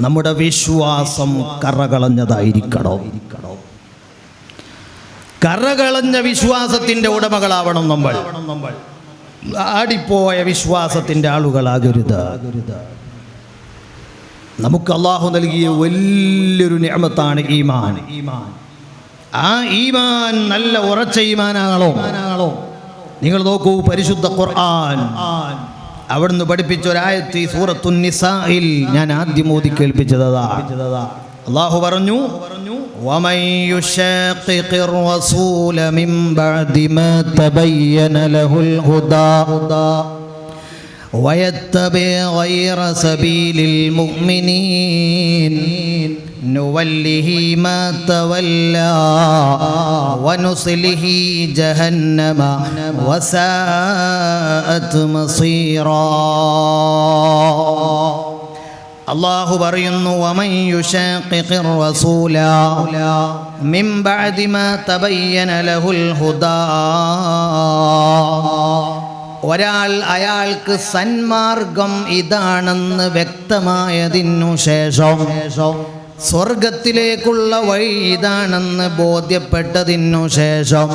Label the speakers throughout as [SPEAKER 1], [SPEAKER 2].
[SPEAKER 1] നമ്മുടെ വിശ്വാസം കറകളഞ്ഞതായിരിക്കണം? കറകളഞ്ഞ വിശ്വാസത്തിന്റെ ഉടമകളാവണം നമ്മൾ. ആടിപ്പോയ വിശ്വാസത്തിന്റെ ആളുകളാകരുത്. നമുക്ക് അള്ളാഹു നൽകിയ വലിയൊരു നിയമത്താണ് ഈമാൻ. ആ ഈമാൻ നല്ല ഉറച്ച ഈമാനാണോ? നിങ്ങൾ നോക്കൂ പരിശുദ്ധ ഖുർആൻ. അവിടുന്ന് പഠിപ്പിച്ച ഒരായത്ത് ഈ സൂറത്തു നിസായിൽ ഞാൻ ആദ്യം ഓതി കേൾപ്പിച്ചതാ അള്ളാഹു പറഞ്ഞു ومن يشاقق الرسول من بعد ما تبين له الهدى ويتبع غير سبيل المؤمنين نوله ما تولى ونصله جهنم وساءت مصيرا അള്ളാഹു പറയുന്നു വമൻ യുശാഖിഖിർ റസൂല മിൻ ബഅദി മാ തബയ്യന ലഹുൽ ഹുദാ ഒരാൾ അയാൾക്ക് സന്മാർഗം ഇതാണെന്ന് വ്യക്തമായതിനു ശേഷം സ്വർഗത്തിലേക്കുള്ള വഴി ഇതാണെന്ന് ബോധ്യപ്പെട്ടതിനു ശേഷം.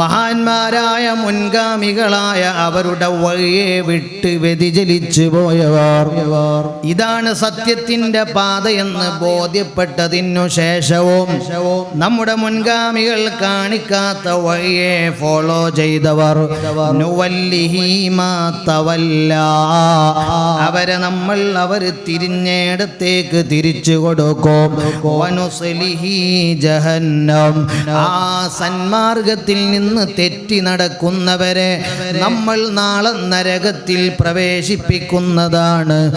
[SPEAKER 1] മഹാന്മാരായ മുൻഗാമികളായ അവരുടെ വഴിയെ വിട്ട് വ്യതിചലിച്ചു പോയവർ. ഇതാണ് സത്യത്തിന്റെ പാതയെന്ന് ബോധ്യപ്പെട്ടതിനു ശേഷവും നമ്മുടെ മുൻഗാമികൾ കാണിക്കാത്ത വഴിയെ ഫോളോ ചെയ്തവർ. നുവല്ലിഹീമാ തവല്ല അവരെ നമ്മൾ അവർ തിരിഞ്ഞേടത്തേക്ക് തിരിച്ചു കൊടുക്കും. ജഹന്നം. ആ സന്മാർഗത്തിൽ നിന്ന് തെറ്റി നടക്കുന്നവരെ നമ്മൾ നാളെ നരകത്തിൽ പ്രവേശിപ്പിക്കുന്നതാണ്.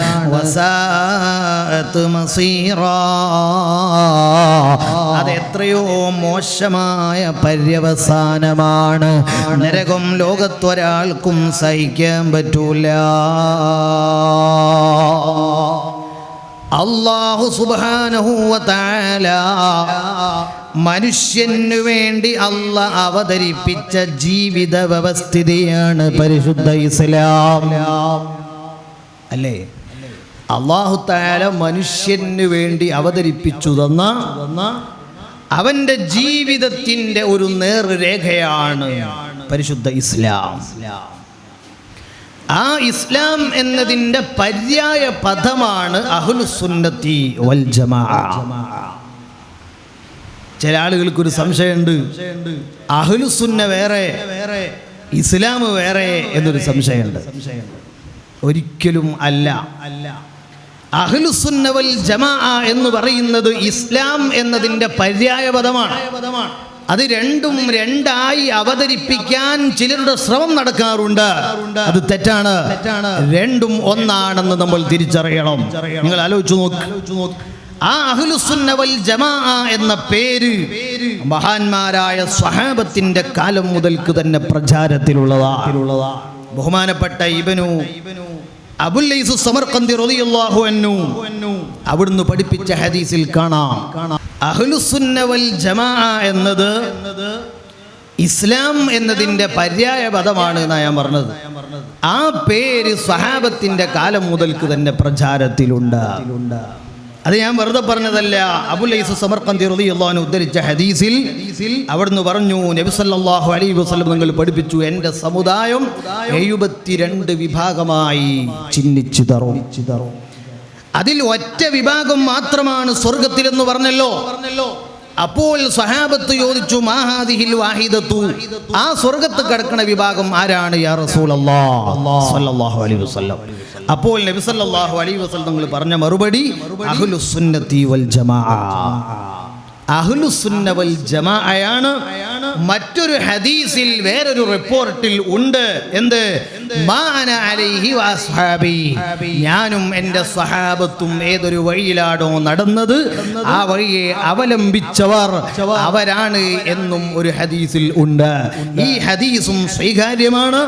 [SPEAKER 1] അതെത്രയോ മോശമായ പര്യവസാനമാണ്. നരകം ലോകത്തൊരാൾക്കും സഹിക്കാൻ പറ്റൂല. അള്ളാഹു സുബാനഹൂവത്താല മനുഷ്യനു വേണ്ടി അല്ല അവതരിപ്പിച്ച ജീവിത വ്യവസ്ഥിതിയാണ് പരിശുദ്ധ ഇസ്ലാം. അല്ലേ? അള്ളാഹു താല മനുഷ്യന് വേണ്ടി അവതരിപ്പിച്ചു തന്ന അവന്റെ ജീവിതത്തിന്റെ ഒരു നേർരേഖയാണ് പരിശുദ്ധ ഇസ്ലാം. ആ ഇസ്ലാം എന്നതിന്റെ പര്യായ പദമാണ് അഹുലുസുന്നത്തി വൽ ജമാ. ചില ആളുകൾക്കൊരു സംശയമുണ്ട്. അഹുലുസുന്ന വേറെ ഇസ്ലാം വേറെ എന്നൊരു സംശയമുണ്ട്. ഒരിക്കലും അല്ല. അല്ല വൽ ജമാ എന്ന് പറയുന്നത് ഇസ്ലാം എന്നതിന്റെ പര്യായ പദമാണ്. അത് രണ്ടും രണ്ടായി അവതരിപ്പിക്കാൻ ചിലരുടെ ശ്രമം നടക്കാറുണ്ട്. അത് തെറ്റാണ്. രണ്ടും ഒന്നാണെന്ന് നമ്മൾ തിരിച്ചറിയണം. നിങ്ങൾ ആലോചിച്ചു നോക്ക്. ആ അഹ്ലുസുന്ന വൽ ജമാ എന്ന പേര് മഹാന്മാരായ സ്വഹാബത്തിന്റെ കാലം മുതൽക്ക് തന്നെ പ്രചാരത്തിലുള്ളതാ. ബഹുമാനപ്പെട്ട ഇബനു അബുല്ലൈസു സമർക്കന്തി റളിയല്ലാഹു അൻഹു അവിടുന്ന് പഠിപ്പിച്ച ഹദീസിൽ കാണാം. അഹ്ലുസുന്ന വൽ ജമാ എന്നത് ഇസ്ലാം എന്നതിന്റെ പര്യായ പദമാണ് എന്നാണ് ഞാൻ പറഞ്ഞത്. ആ പേര് സ്വഹാബത്തിന്റെ കാലം മുതൽക്ക് തന്നെ പ്രചാരത്തിലുണ്ട്. അത് ഞാൻ വെറുതെ പറഞ്ഞതല്ല. അബുലൈസ് സമർക്കന്തി റളിയല്ലാഹു ഉദ്ധരിച്ച ഹദീസിൽ അവിടുന്ന് പറഞ്ഞു നബി സല്ലല്ലാഹു അലൈഹി വസല്ലം നിങ്ങൾ പഠിപ്പിച്ചു എന്റെ സമുദായം എഴുപത്തിരണ്ട് വിഭാഗമായി ചിഹ്നിച്ചു തറും. അതിൽ ഒറ്റ വിഭാഗം മാത്രമാണ് സ്വർഗത്തിലെന്ന് പറഞ്ഞല്ലോ. പറഞ്ഞല്ലോ. അപ്പോൾ സഹാബത്ത് ചോദിച്ചു മാഹാദിഹിൽ വാഹിദത്തു? ആ സ്വർഗത്ത് കിടക്കുന്ന വിഭാഗം ആരാണ്? യാ റസൂലല്ലാഹു അലൈഹി വസല്ലം. അപ്പോൾ നബി സല്ലല്ലാഹു അലൈഹി വസല്ലം നിങ്ങൾ പറഞ്ഞ മറുപടി അഹ്ലുസുന്നത്തി വൽ ജമാ അഹ്ലുസുന്ന വൽ ജമാഅയാണ്. മറ്റൊരു ഹദീസിൽ വേറൊരു റിപ്പോർട്ടിൽ ഉണ്ട്. എന്ത്? ഞാനും എന്റെ സഹാബത്തും ഏതൊരു വഴിയിലാണോ നടന്നത് ആ വഴിയെ അവലംബിച്ചവർ അവരാണ് എന്നും ഒരു ഹദീസിൽ ഉണ്ട്. ഈ ഹദീസും സ്വീകാര്യമാണ്.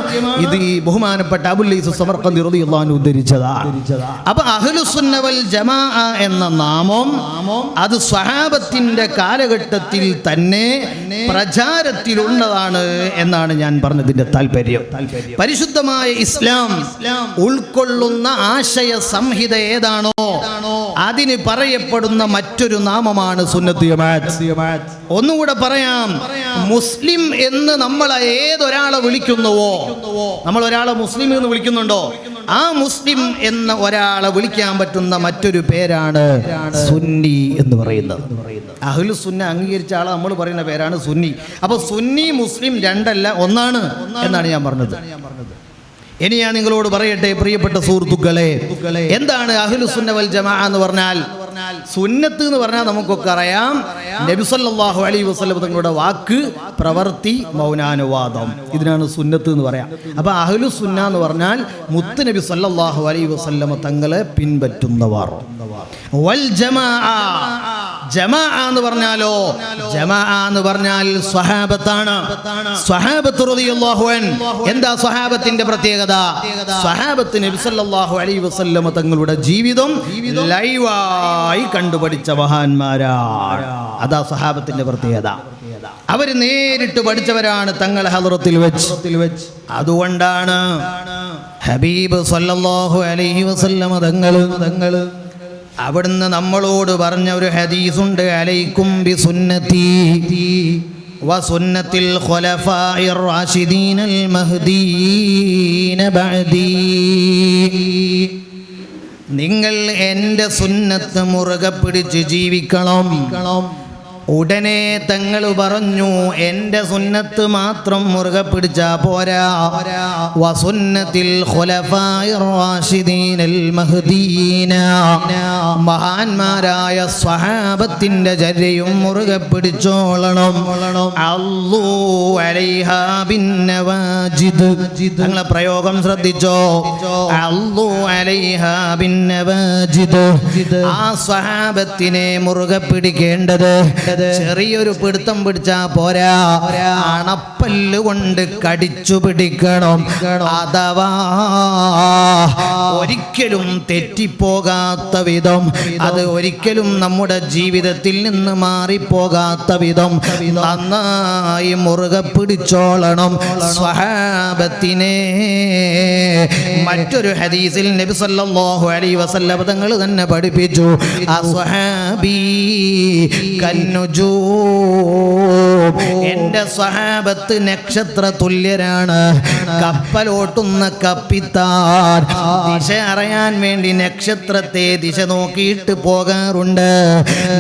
[SPEAKER 1] ഇത് ഈ ബഹുമാനപ്പെട്ട അബുല്ലൈസ് സമർക്കന്തി റളിയല്ലാഹു അൻഹു ഉദ്ധരിച്ചതാ. അപ്പൊ അഹ്ലുസുന്ന വൽ ജമാ എന്ന നാമം അത് സഹാബത്തിന്റെ കാലഘട്ടത്തിൽ തന്നെ പ്രചാരത്തിലുള്ളതാണ് എന്നാണ് ഞാൻ പറഞ്ഞതിന്റെ താല്പര്യം പരിശുദ്ധമായ പരിശുദ്ധമായ ഇസ്ലാം ഉൾക്കൊള്ളുന്ന ആശയ സംഹിത ഏതാണോ അതിന് പറയപ്പെടുന്ന മറ്റൊരു നാമമാണ് ഒന്നുകൂടെ പറയാം. മുസ്ലിം എന്ന് നമ്മൾ ഏതൊരാളെ വിളിക്കുന്നുവോ? നമ്മൾ ഒരാളെ മുസ്ലിം എന്ന് വിളിക്കുന്നുണ്ടോ? ആ മുസ്ലിം എന്ന ഒരാളെ വിളിക്കാൻ പറ്റുന്ന മറ്റൊരു പേരാണ് സുന്നി എന്ന് പറയുന്നത്. അഹ്ലു സുന്ന അംഗീകരിച്ച ആളെ നമ്മൾ പറയുന്ന പേരാണ് സുന്നി. അപ്പൊ സുന്നി മുസ്ലിം രണ്ടല്ല ഒന്നാണ് എന്നാണ് ഞാൻ പറഞ്ഞത്. ഇനി ഞാൻ നിങ്ങളോട് പറയട്ടെ പ്രിയപ്പെട്ട സുഹൃത്തുക്കളെ. എന്താണ് അഹ്ലു സുന്ന വൽ ജമാ എന്ന് പറഞ്ഞാൽ? സുന്നത്ത് എന്ന് പറഞ്ഞാൽ നമുക്കൊക്കെ അറിയാം. നബിസല്ലാഹു അലൈ വസല്ലം തങ്ങളുടെ വാക്ക് പ്രവർത്തി മൗനാനുവാദം. ഇതിനാണ് സുന്നത്ത് എന്ന് പറയാം. അപ്പൊ അഹ്ലു സുന്ന എന്ന് പറഞ്ഞാൽ മുത്ത് നബി സല്ലാഹു അലൈ വസ്ലമ തങ്ങളെ പിൻപറ്റുന്നവർ. വൽ ജമാ ജമാ എന്ന് പറഞ്ഞാലോ ജമാ എന്ന് പറഞ്ഞാൽ സ്വഹാബത്താണ്. എന്താ സ്വഹാബത്തിന്റെ പ്രത്യേകത? സ്വഹാബത്ത് നബി സല്ലല്ലാഹു അലൈഹി വസല്ലമ തങ്ങളുടെ ജീവിതം ലൈവായി കണ്ടുപഠിച്ച മഹാന്മാരാണ് അതാ സ്വഹാബത്തിന്റെ പ്രത്യേകത. അവർ നേരിട്ട് പഠിച്ചവരാണ് തങ്ങൾ ഹലറത്തിൽ വെച്ച്. വെച്ച് അതുകൊണ്ടാണ് ഹബീബ് സല്ലല്ലാഹു അലൈഹി വസല്ലമ തങ്ങൾ തങ്ങൾ അവിടുന്ന് നമ്മളോട് പറഞ്ഞ ഒരു ഹദീസുണ്ട് അലൈക്കും ബി സുന്നത്തി വസുന്നത്തിൽ الخلفاء റാഷിദീനൽ മഹ്ദീന ബഅദി. നിങ്ങൾ എന്റെ സുന്നത്ത് മുറുകെ പിടിച്ച് ജീവിക്കണം. ഉടനെ തങ്ങൾ പറഞ്ഞു എന്റെ സുന്നത്ത് മാത്രം മുറുകെ പിടിച്ച പോരാ. വസുന്നത്തിൽ മഹാന്മാരായ സ്വഹാബത്തിന്റെ ചര്യയും മുറുകെ പിടിച്ചോളണം. തങ്ങളെ പ്രയോഗം ശ്രദ്ധിച്ചോ? ആ സ്വഹാബത്തിനെ മുറുകെ പിടിക്കേണ്ടത് ചെറിയൊരു പിടുത്തം പിടിച്ചാ പോരാ. അണപ്പല്ല് കൊണ്ട് കടിച്ചു പിടിക്കണം. അഥവാ ഒരിക്കലും തെറ്റിപ്പോകാത്ത വിധം അത് ഒരിക്കലും നമ്മുടെ ജീവിതത്തിൽ നിന്ന് മാറിപ്പോകാത്ത വിധം നന്നായി മുറുകെ പിടിച്ചോളണം. സ്വഹാബത്തിനെ. മറ്റൊരു ഹദീസിൽ നബി സല്ലല്ലാഹു അലൈഹി വസല്ലം തങ്ങൾ തന്നെ പഠിപ്പിച്ചു. അസ്വഹാബി കന്നുജൂ എന്റെ സ്വഹാബത്ത് നക്ഷത്ര തുല്യരാണ്. കപ്പലോട്ടുന്ന കപ്പിത്താൻ. ദിശ അറിയാൻ വേണ്ടി നക്ഷത്രത്തെ ദിശ നോക്കിയിട്ട് പോകാറുണ്ട്.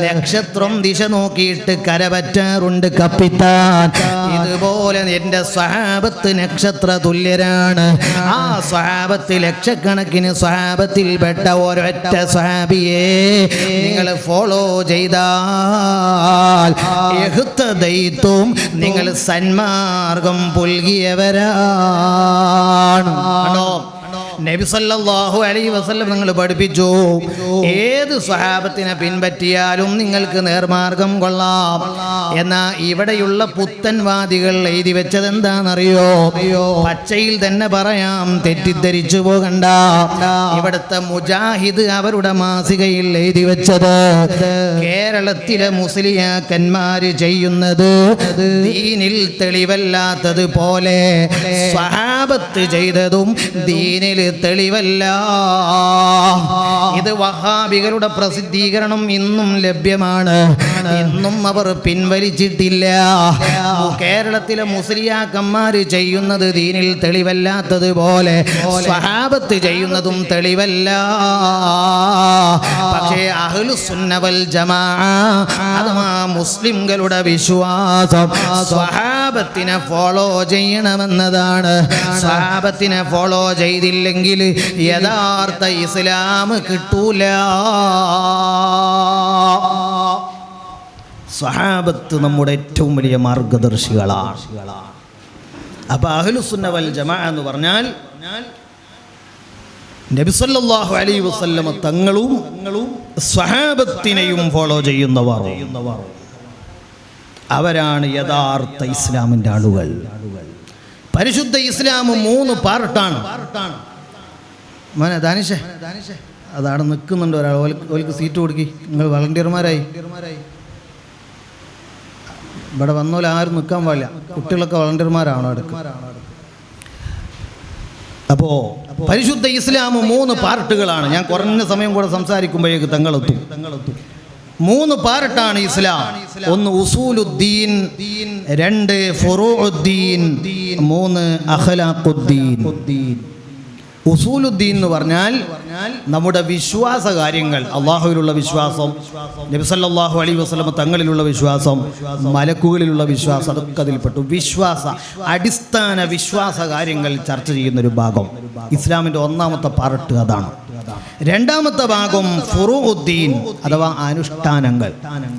[SPEAKER 1] നക്ഷത്രം ദിശ നോക്കിയിട്ട് കരപറ്റാറുണ്ട് കപ്പിത്താൻ. ഇതുപോലെ എന്റെ സ്വഹാബത്ത് നക്ഷത്ര തുല്യരാണ്. ആ സ്വഹാബത്ത് ലക്ഷക്കണക്കിന് സ്വഹാബത്തിൽപ്പെട്ട ഒരൊറ്റ സ്വഹാബിയെ നിങ്ങൾ ഫോളോ ചെയ്താൽ നിങ്ങൾ നിങ്ങൾ സന്മാർഗം പുൽകിയവരാണ്. ആണോ നബി സല്ലല്ലാഹു അലൈഹി വസല്ലം നിങ്ങൾ പഠിപ്പിച്ചു. ഏത് സ്വഹാബത്തിനെ പിൻപറ്റിയാലും നിങ്ങൾക്ക് നേർമാർഗം കൊള്ളാം. എന്നാ ഇവിടെയുള്ള പുത്തൻവാദികൾ എഴുതി വെച്ചത് എന്താണെന്നറിയോ? പച്ചയിൽ തന്നെ പറയാം തെറ്റിദ്ധരിച്ചു പോകണ്ട. ഇവിടുത്തെ മുജാഹിദ് അവരുടെ മാസികയിൽ എഴുതി വെച്ചത് കേരളത്തിലെ മുസ്ലിയാക്കന്മാര് ചെയ്യുന്നത് ദീനിൽ തെളിവല്ലാത്തത് പോലെ സ്വഹാബത്ത് ചെയ്തതും ദീനിൽ തെളിവല്ല. ഇത് വഹാബികളുടെ പ്രസിദ്ധീകരണം ഇന്നും ലഭ്യമാണ്. ഇന്നും അവർ പിൻവലിച്ചിട്ടില്ല. കേരളത്തിലെ മുസ്ലിയാക്കന്മാർ ചെയ്യുന്നത് ദീനിൽ തെളിവല്ലാത്തത് പോലെ സ്വഹാബത്ത് ചെയ്യുന്നതും തെളിവല്ല. പക്ഷേ അഹ്ലുസുന്നവൽ ജമാ അഥവാ മുസ്ലിംകളുടെ വിശ്വാസം. സ്വഹാബത്തിനെ ഫോളോ ചെയ്യണമെന്നതാണ്. സ്വഹാബത്തിനെ ഫോളോ ചെയ്തില്ലെങ്കിൽ യഥാർത്ഥ ഇസ്ലാം കിട്ടൂല. സ്വഹാബത്ത് നമ്മുടെ ഏറ്റവും വലിയ മാർഗദർശികളാണ്. അപ്പൊ അഹ്ലുസുന്ന വൽ ജമാ എന്ന് പറഞ്ഞാൽ നബിസല്ലാഹു അലൈ വസല്ലമ തങ്ങളും സ്വഹാബത്തിനെയും ഫോളോ ചെയ്യുന്നവർ. അവരാണ് യഥാർത്ഥ ഇസ്ലാമിന്റെ ആളുകൾ. പരിശുദ്ധ ഇസ്ലാം മൂന്ന് പാർട്ടാണ്. അതാണ് നിൽക്കുന്നുണ്ട് ഒരാൾ. ഓൽക്ക് സീറ്റ് കൊടുക്കി. നിങ്ങൾ വളണ്ടിയർമാരായി. ഇവിടെ വന്നോലെ ആരും നിൽക്കാൻ പാടില്ല. കുട്ടികളൊക്കെ വളണ്ടിയർമാരാണോ അപ്പോ പരിശുദ്ധ ഇസ്ലാം മൂന്ന് പാർട്ടുകളാണ്. ഞാൻ കുറഞ്ഞ സമയം കൂടെ സംസാരിക്കുമ്പോഴേക്ക് തങ്ങളെത്തും. മൂന്ന് പാർട്ടാണ് ഇസ്ലാം. ഒന്ന് ഉസൂലുദ്ദീൻ രണ്ട് ഫുറൂഉദ്ദീൻ മൂന്ന് അഖലാഖുദ്ദീൻ. ഉസൂലുദ്ദീൻ എന്ന് പറഞ്ഞാൽ നമ്മുടെ വിശ്വാസ കാര്യങ്ങൾ അള്ളാഹുവിലുള്ള വിശ്വാസം നബിസല്ലാഹു അലൈ വസ്ലമ തങ്ങളിലുള്ള വിശ്വാസം മലക്കുകളിലുള്ള വിശ്വാസം അതൊക്കെ അതിൽപ്പെട്ടു. വിശ്വാസ അടിസ്ഥാന വിശ്വാസ കാര്യങ്ങൾ ചർച്ച ചെയ്യുന്ന ഒരു ഭാഗം. ഇസ്ലാമിന്റെ ഒന്നാമത്തെ പാർട്ട് അതാണ്. രണ്ടാമത്തെ ഭാഗം ഫുറുദ്ദീൻ അഥവാ അനുഷ്ഠാനങ്ങൾ.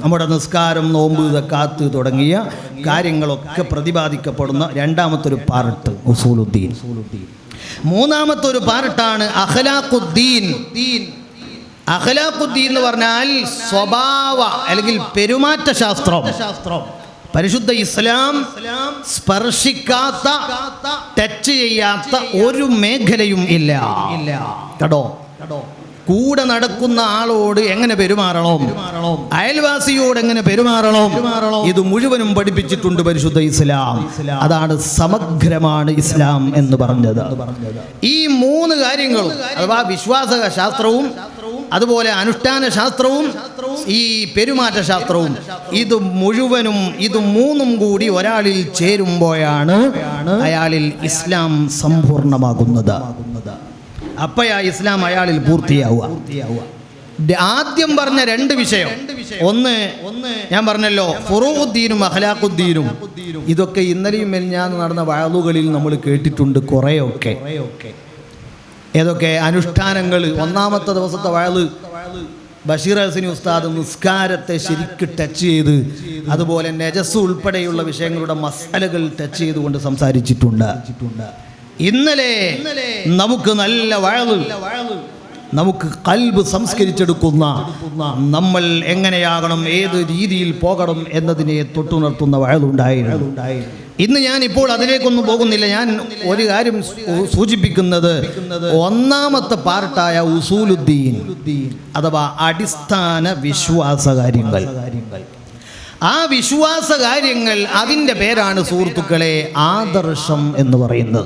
[SPEAKER 1] നമ്മുടെ നിസ്കാരം നോമ്പ് കാത്ത് തുടങ്ങിയ കാര്യങ്ങളൊക്കെ പ്രതിപാദിക്കപ്പെടുന്ന രണ്ടാമത്തെ ഒരു പാർട്ട് ഉസൂലുദ്ദീൻ. മൂന്നാമത്തെ ഒരു പാർട്ടാണ് അഖലാഖുദ്ദീൻ. അഖലാഖുദ്ദീൻ എന്ന് പറഞ്ഞാൽ സ്വഭാവ അല്ലെങ്കിൽ പെരുമാറ്റ ശാസ്ത്രം പരിശുദ്ധ ഇസ്ലാം സ്പർശിക്കാത്ത ടച്ച് ചെയ്യാത്ത ഒരു മേഖലയും ഇല്ല. കേട്ടോ? കൂടെ നടക്കുന്ന ആളോട് എങ്ങനെ പെരുമാറണം? അയൽവാസിയോട് എങ്ങനെ പെരുമാറണം? ഇത് മുഴുവനും പഠിപ്പിച്ചിട്ടുണ്ട് പരിശുദ്ധ ഇസ്ലാം. അതാണ് സമഗ്രമാണ് ഇസ്ലാം എന്ന് പറഞ്ഞത്. ഈ മൂന്ന് കാര്യങ്ങളും അഥവാ വിശ്വാസ ശാസ്ത്രവും അതുപോലെ അനുഷ്ഠാന ശാസ്ത്രവും ഈ പെരുമാറ്റ ശാസ്ത്രവും ഇത് മുഴുവനും ഇത് മൂന്നും കൂടി ഒരാളിൽ ചേരുമ്പോഴാണ് അയാളിൽ ഇസ്ലാം സമ്പൂർണമാകുന്നത് അപ്പയാ ഇസ്ലാം അയാളിൽ പൂർത്തിയാവുക. ആദ്യം പറഞ്ഞ രണ്ട് വിഷയം. ഒന്ന് ഒന്ന് ഞാൻ പറഞ്ഞല്ലോ ഫുറൂദ്ദീനും അഹ്ലാഖുദ്ദീനും ഇതൊക്കെ ഇന്നലെയും മെലിഞ്ഞാന്ന് നടന്ന വഴലുകളിൽ നമ്മൾ കേട്ടിട്ടുണ്ട് കുറേയൊക്കെ. ഏതൊക്കെ? അനുഷ്ഠാനങ്ങൾ ഒന്നാമത്തെ ദിവസത്തെ വഴൽ ബഷീർ ഹസിനി ഉസ്താദ് നിസ്കാരത്തെ ശരിക്ക് ടച്ച് ചെയ്ത് അതുപോലെ നെജസ് ഉൾപ്പെടെയുള്ള വിഷയങ്ങളുടെ മസാലകൾ ടച്ച് ചെയ്തുകൊണ്ട് സംസാരിച്ചിട്ടുണ്ട്. ഇന്നലെ നമുക്ക് നല്ല വഴവ് നമുക്ക് കൽബ് സംസ്കരിച്ചെടുക്കുന്ന നമ്മൾ എങ്ങനെയാകണം ഏത് രീതിയിൽ പോകണം എന്നതിനെ തൊട്ടുണർത്തുന്ന വഴലുണ്ടായിരുന്നു ഇന്ന് ഞാൻ ഇപ്പോൾ അതിലേക്കൊന്നും പോകുന്നില്ല. ഞാൻ ഒരു കാര്യം സൂചിപ്പിക്കുന്നത് ഒന്നാമത്തെ പാർട്ടായ ഉസൂലുദ്ദീൻ അഥവാ അടിസ്ഥാന വിശ്വാസ കാര്യങ്ങൾ ആ വിശ്വാസ കാര്യങ്ങൾ അതിന്റെ പേരാണ് സുഹൃത്തുക്കളെ ആദർശം എന്ന് പറയുന്നത്.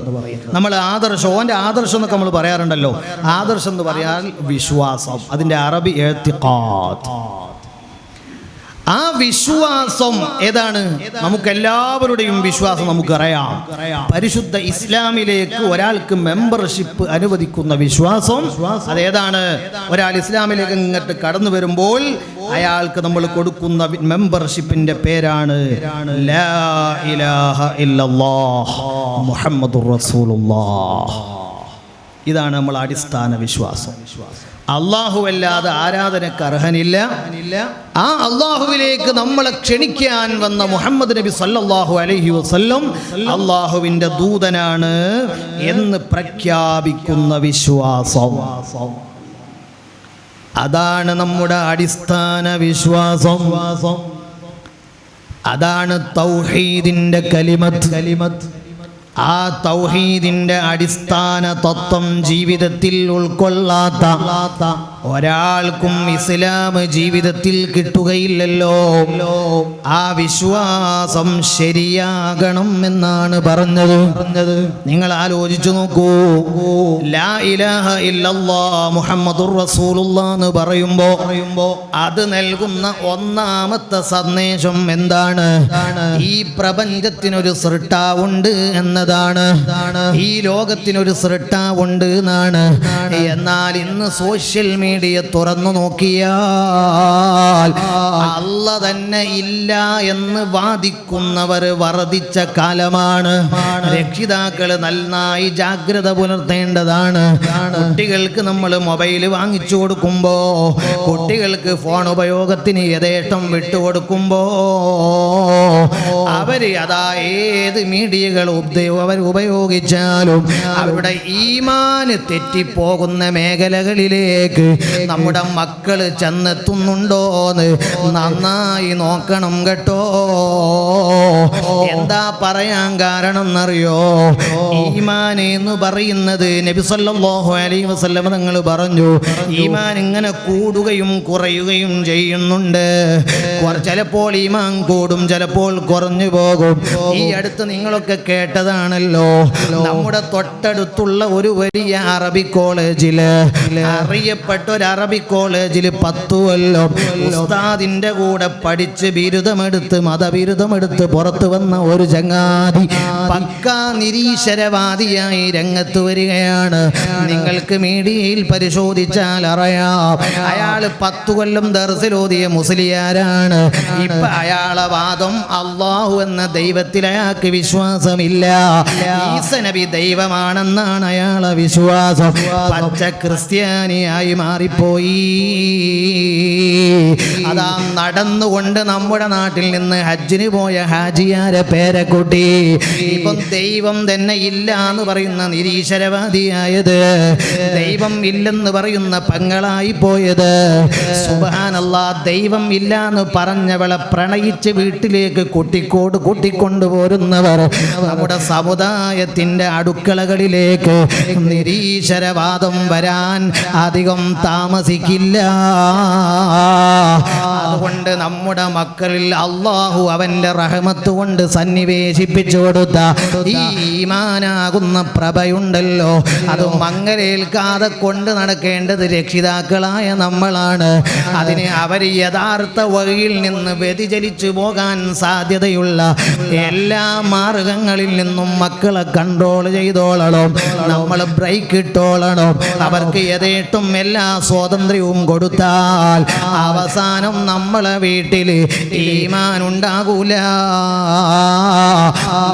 [SPEAKER 1] നമ്മൾ ആദർശം ഓന്റെ ആദർശം എന്നൊക്കെ നമ്മൾ പറയാറുണ്ടല്ലോ. ആദർശം എന്ന് പറയാൻ വിശ്വാസം. അതിന്റെ അറബി എഴുത്തിക്കാത്ത്. ആ വിശ്വാസം ഏതാണ്? നമുക്ക് എല്ലാവരുടെയും വിശ്വാസം നമുക്കറിയാം. പരിശുദ്ധ ഇസ്ലാമിലേക്ക് ഒരാൾക്ക് മെമ്പർഷിപ്പ് അനുവദിക്കുന്ന വിശ്വാസം അതേതാണ്? ഒരാൾ ഇസ്ലാമിലേക്ക് ഇങ്ങോട്ട് കടന്നു വരുമ്പോൾ അയാൾക്ക് നമ്മൾ കൊടുക്കുന്ന മെമ്പർഷിപ്പിന്റെ പേരാണ് മുഹമ്മദുർ റസൂലുള്ളാഹ്. ഇതാണ് നമ്മൾ അടിസ്ഥാന വിശ്വാസം. അള്ളാഹുവല്ലാതെ ആരാധനക്ക് അർഹനില്ല. ആ അള്ളാഹുവിലേക്ക് നമ്മളെ ക്ഷണിക്കാൻ വന്ന മുഹമ്മദ് നബി സല്ലാഹു അലഹി വസ്ല്ലം അള്ളാഹുവിന്റെ ദൂതനാണ് എന്ന് പ്രഖ്യാപിക്കുന്ന വിശ്വാസം. അതാണ് നമ്മുടെ അടിസ്ഥാന വിശ്വാസം. അതാണ് തൗഹീദിന്റെ കലിമത്ത് കലിമത്ത്. ആ തൗഹീദിന്റെ അടിസ്ഥാന തത്വം ജീവിതത്തിൽ ഉൾക്കൊള്ളാത്ത ഒരാൾക്കും ഇസ്ലാം ജീവിതത്തിൽ കിട്ടുകയില്ലല്ലോ. ആ വിശ്വാസം ശരിയാകണം എന്നാണ് പറഞ്ഞത്. നിങ്ങൾ ആലോചിച്ചു നോക്കൂ. ലാ ഇലാഹ ഇല്ലല്ലാ മുഹമ്മദുർ റസൂലുള്ള എന്ന് പറയുമ്പോ പറയുമ്പോ അത് നൽകുന്ന ഒന്നാമത്തെ സന്ദേശം എന്താണ്? ഈ പ്രപഞ്ചത്തിനൊരു സൃഷ്ടാവുണ്ട് എന്നതാണ്. ഈ ലോകത്തിനൊരു സൃഷ്ടാവുണ്ട് എന്നാണ്. എന്നാൽ ഇന്ന് സോഷ്യൽ മീഡിയ തുറന്നു നോക്കിയാൽ അല്ല തന്നെ ഇല്ല എന്ന് വാദിക്കുന്നവർ വർദ്ധിച്ച കാലമാണ്. രക്ഷിതാക്കൾ നന്നായി ജാഗ്രത പുലർത്തേണ്ടതാണ്. കുട്ടികൾക്ക് നമ്മൾ മൊബൈൽ വാങ്ങിച്ചു കൊടുക്കുമ്പോ കുട്ടികൾക്ക് ഫോൺ ഉപയോഗത്തിന് യഥേഷ്ടം വിട്ടുകൊടുക്കുമ്പോ അവർ അതാ ഏത് മീഡിയകൾ അവർ ഉപയോഗിച്ചാലും അവരുടെ ഈമാന് തെറ്റിപ്പോകുന്ന മേഖലകളിലേക്ക് നമ്മുടെ മക്കൾ ചെന്നെത്തുന്നുണ്ടോന്ന് നന്നായി നോക്കണം കേട്ടോ. എന്താ പറയാൻ കാരണം എന്നറിയോ ഈമാൻ എന്ന് പറയുന്നത് നബി സല്ലല്ലാഹു അലൈഹി നിങ്ങൾ പറഞ്ഞു. ഈമാൻ ഇങ്ങനെ കൂടുകയും കുറയുകയും ചെയ്യുന്നുണ്ട്. ചിലപ്പോൾ ഈമാൻ കൂടും ചിലപ്പോൾ കുറഞ്ഞു പോകും. ഈ അടുത്ത് നിങ്ങളൊക്കെ കേട്ടതാണല്ലോ. നമ്മുടെ തൊട്ടടുത്തുള്ള ഒരു വലിയ അറബി കോളേജിൽ അറിയപ്പെട്ട ഒരു അറബി കോളേജിൽ പത്തു കൊല്ലം ഉസ്താദിന്റെ കൂടെ പഠിച്ച് ബിരുദമെടുത്ത് മതബിരുദമെടുത്ത് പുറത്തു വന്ന ഒരു ചങ്ങാതി പക്ക നിരീശ്വരവാദിയായി രംഗത്ത് വരികയാണ്. നിങ്ങൾക്ക് മീഡിയയിൽ പരിശോധിച്ചാൽ അറിയാം. അയാൾ പത്തു കൊല്ലം ദർസിലോതിയ മുസ്ലിയാരാണ്. ഇപ്പൊ അയാളെ വാദം അള്ളാഹു എന്ന ദൈവത്തിൽ അയാൾക്ക് വിശ്വാസമില്ല. ഈസ നബി ദൈവമാണെന്നാണ് അയാളെ വിശ്വാസം. പച്ച ക്രിസ്ത്യാനിയായി മാറിപ്പോയി. അതാ നടന്നുകൊണ്ട് നമ്മുടെ നാട്ടിൽ നിന്ന് ഹജ്ജിന് പോയ ഹാജിയാരെ പേരക്കുട്ടി. ഇപ്പം ദൈവം തന്നെ ഇല്ല എന്ന് പറയുന്ന നിരീശ്വരവാദിയായത്. ദൈവം ഇല്ലെന്ന് പറയുന്ന പങ്ങളായി പോയത്. സുബാനല്ല ദൈവം ഇല്ല എന്ന് പറഞ്ഞവളെ പ്രണയിച്ച് വീട്ടിലേക്ക് കുട്ടിക്കോട് കൂട്ടിക്കൊണ്ടുപോരുന്നവർ നമ്മുടെ സമുദായത്തിന്റെ അടുക്കളകളിലേക്ക് നിരീശ്വരവാദം വരാൻ അധികം താമസിക്കില്ല. അതുകൊണ്ട് നമ്മുടെ മക്കളിൽ അള്ളാഹു അവന്റെ റഹമത്ത് കൊണ്ട് സന്നിവേശിപ്പിച്ചു കൊടുത്ത ഈ ഈമാനാകുന്ന പ്രഭയുണ്ടല്ലോ. അത് മങ്ങലേൽക്കാതെ കൊണ്ട് നടക്കേണ്ടത് രക്ഷിതാക്കളായ നമ്മളാണ്. അതിന് അവർ യഥാർത്ഥ വഴിയിൽ നിന്ന് വ്യതിചലിച്ചു പോകാൻ സാധ്യതയുള്ള എല്ലാ മാർഗങ്ങളിൽ നിന്നും മക്കളെ കൺട്രോൾ ചെയ്തോളണം. നമ്മൾ ബ്രേക്ക് ഇട്ടോളണം. അവർക്ക് യഥേട്ടും എല്ലാ സ്വാതന്ത്ര്യവും കൊടുത്താൽ അവസാനം നമ്മളെ വീട്ടിൽ ഈമാൻ ഉണ്ടാകൂല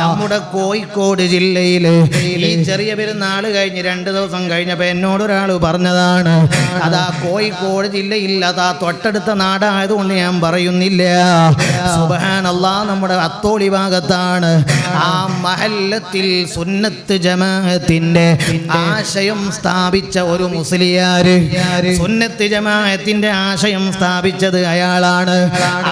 [SPEAKER 1] നമ്മുടെ കോഴിക്കോട് ജില്ലയിൽ ഈ ചെറിയ പെരുന്നാൾ കഴിഞ്ഞ് രണ്ട് ദിവസം കഴിഞ്ഞപ്പോൾ എന്നോട് ഒരാൾ പറഞ്ഞതാണ് അതാ കോഴിക്കോട് ജില്ലയിൽ അതാ തൊട്ടടുത്ത നാടായതുകൊണ്ട് ഞാൻ പറയുന്നില്ല. സുബഹാനല്ലാ നമ്മുടെ അത്തോളി ഭാഗത്താണ്. ആ മഹല്ലത്തിൽ സുന്നത്ത് ജമാഅത്തിന്റെ ആശയം സ്ഥാപിച്ച ഒരു മുസ്ലിയാര് സുന്നത്ത് ജമാഅത്തിന്റെ ആശയം സ്ഥാപിച്ചത് അയാളാണ്.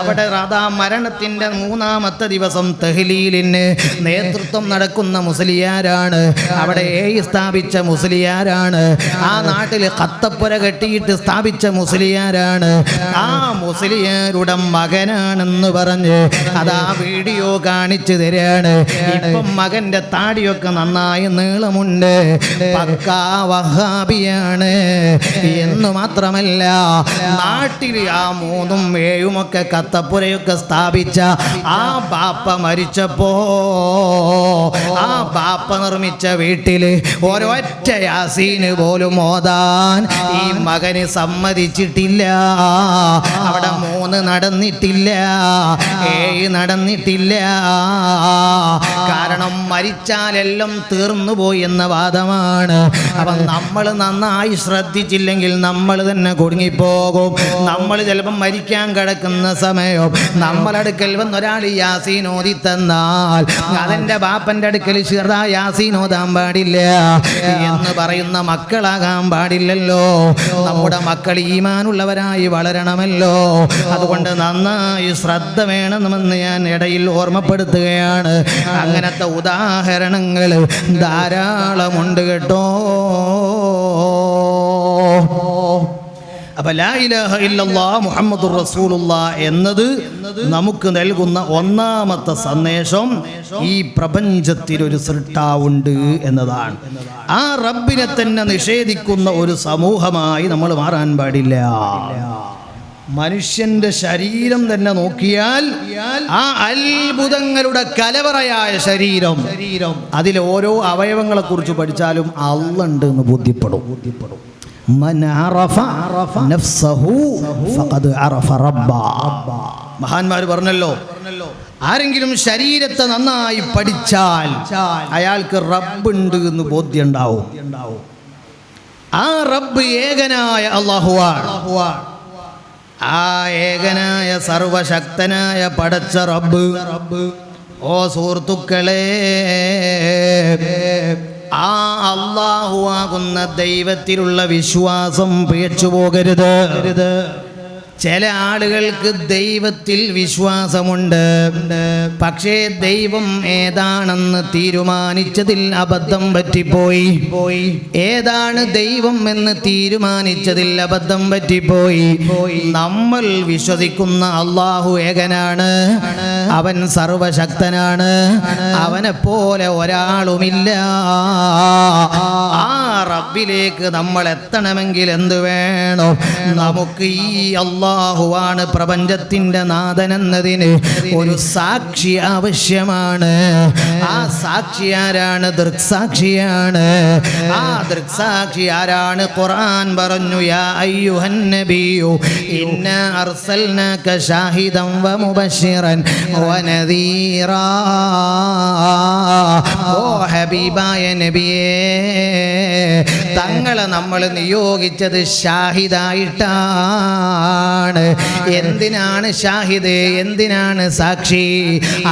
[SPEAKER 1] അവിടെ റദാ മരണത്തിന്റെ മൂന്നാമത്തെ ദിവസം തെഹ്ലീലിന് നേതൃത്വം നടക്കുന്ന മുസ്ലിയാരാണ്. അവിടെ ഏഴ് സ്ഥാപിച്ച മുസ്ലിയാരാണ്. ആ നാട്ടിൽ കത്തപ്പുര കെട്ടിയിട്ട് സ്ഥാപിച്ച മുസ്ലിയാരാണ്. ആ മുസ്ലിയാരുടെ മകനാണെന്ന് പറഞ്ഞ് അതാ വീഡിയോ കാണിച്ചു തരാണ്. ഇപ്പം മകന്റെ താടിയൊക്കെ നന്നായി നീളമുണ്ട്. പക്കാ വഹാബിയാണ്. എന്ന് മാത്രമല്ല നാട്ടിൽ ആ മൂന്നും ഏഴുമൊക്കെ കത്തപ്പുരയൊക്കെ സ്ഥാപിച്ച ആ ബാപ്പ മരിച്ചപ്പോ ആ ബാപ്പ നിർമ്മിച്ച വീട്ടിൽ ഒരൊറ്റ യാസീന് പോലും ഓതാൻ ഈ മകന് സമ്മതിച്ചിട്ടില്ല. അവിടെ മൂന്ന് നടന്നിട്ടില്ല ഏഴ് നടന്നിട്ടില്ല. കാരണം മരിച്ചാലെല്ലാം തീർന്നു പോയി എന്ന വാദമാണ്. അപ്പം നമ്മൾ നന്നായി ശ്രദ്ധിച്ചില്ലെങ്കിൽ നമ്മൾ തന്നെ കുടുങ്ങിപ്പോകും. നമ്മൾ ചിലപ്പം മരിക്കാൻ കിടക്കുന്ന സമയം നമ്മളടുക്കൽ വന്നൊരാൾ യാസീൻ ഓതി തന്നാൽ അതെന്റെ ബാപ്പന്റെ അടുക്കൽ ചെറുതാ യാസീൻ ഓതാൻ പാടില്ല. എന്ന് പറയുന്ന മക്കളാകാൻ പാടില്ലല്ലോ. നമ്മുടെ മക്കൾ ഈമാനുള്ളവരായി വളരണമല്ലോ. അതുകൊണ്ട് നന്നായി ശ്രദ്ധ വേണമെന്ന് ഞാൻ ഇടയിൽ ഓർമ്മപ്പെടുത്തുകയാണ്. അങ്ങനത്തെ ഉദാഹരണങ്ങൾ ധാരാളമുണ്ട് കേട്ടോ. അപ്പൊ ലാ ഇലാഹ ഇല്ലല്ലാ മുഹമ്മദുർ റസൂലുള്ള എന്നത് നമുക്ക് നൽകുന്ന ഒന്നാമത്തെ സന്ദേശം ഈ പ്രപഞ്ചത്തിൽ ഒരു സൃഷ്ടാവുണ്ട് എന്നതാണ്. ആ റബ്ബിനെ തന്നെ നിഷേധിക്കുന്ന ഒരു സമൂഹമായി നമ്മൾ മാറാൻ പാടില്ല. മനുഷ്യന്റെ ശരീരം തന്നെ നോക്കിയാൽ ആ അത്ഭുതങ്ങളുടെ കലവറയായ ശരീരം അതിലെ ഓരോ അവയവങ്ങളെ കുറിച്ച് പഠിച്ചാലും അള്ളുണ്ട് എന്ന് ബോധ്യപ്പെടും ബോധ്യപ്പെടും. മഹാന്മാർ പറഞ്ഞല്ലോ ആരെങ്കിലും ശരീരത്തെ നന്നായി പഠിച്ചാൽ അയാൾക്ക് റബ്ബുണ്ട് എന്ന് ബോധ്യം ഉണ്ടാവും ആ റബ്ബ് ഏകനായ ആ ഏകനായ സർവശക്തനായ പടച്ച റബ്ബ് റബ്ബ്. ഓ സുഹൃത്തുക്കളെ ആ അള്ളാഹുവാകുന്ന ദൈവത്തിലുള്ള വിശ്വാസം പിഴച്ചു പോകരുത് ചില ആളുകൾക്ക് ദൈവത്തിൽ വിശ്വാസമുണ്ട്. പക്ഷേ ദൈവം ഏതാണെന്ന് തീരുമാനിച്ചതിൽ അബദ്ധം പറ്റിപ്പോയി. പോയി ഏതാണ് ദൈവം എന്ന് തീരുമാനിച്ചതിൽ അബദ്ധം പറ്റിപ്പോയി. നമ്മൾ വിശ്വസിക്കുന്ന അള്ളാഹു ഏകനാണ്. അവൻ സർവശക്തനാണ്. അവനെ പോലെ ഒരാളുമില്ല. ആ റബ്ബിലേക്ക് നമ്മൾ എത്തണമെങ്കിൽ എന്ത് വേണം? നമുക്ക് ഈ അള്ളാഹുവാണ് പ്രപഞ്ചത്തിന്റെ നാഥൻ എന്നതിന് ഒരു സാക്ഷി ആവശ്യമാണ്. ആ സാക്ഷി ആരാണ്? ദൃക്സാക്ഷിയാണ് ആ ദൃക്സാക്ഷി ആരാണ്? ഖുർആൻ പറഞ്ഞു യാ അയ്യുഹൻ നബിയു ഇന്ന അർസൽനാക ഷാഹിദൻ വ നദീറാ. ഓ ഹബീബായ നബിയേ തങ്ങളെ നമ്മൾ നിയോഗിച്ചത് ഷാഹിദായിട്ടാണ്. എന്തിനാണ് ഷാഹിദ്? എന്തിനാണ് സാക്ഷി?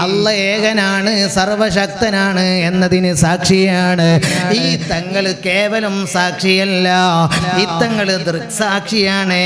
[SPEAKER 1] അല്ല ഏകനാണ് സർവശക്തനാണ് എന്നതിന് സാക്ഷിയാണ്. ഈ തങ്ങൾ കേവലം സാക്ഷിയല്ല ഈ തങ്ങൾ ദൃക്സാക്ഷിയാണ്.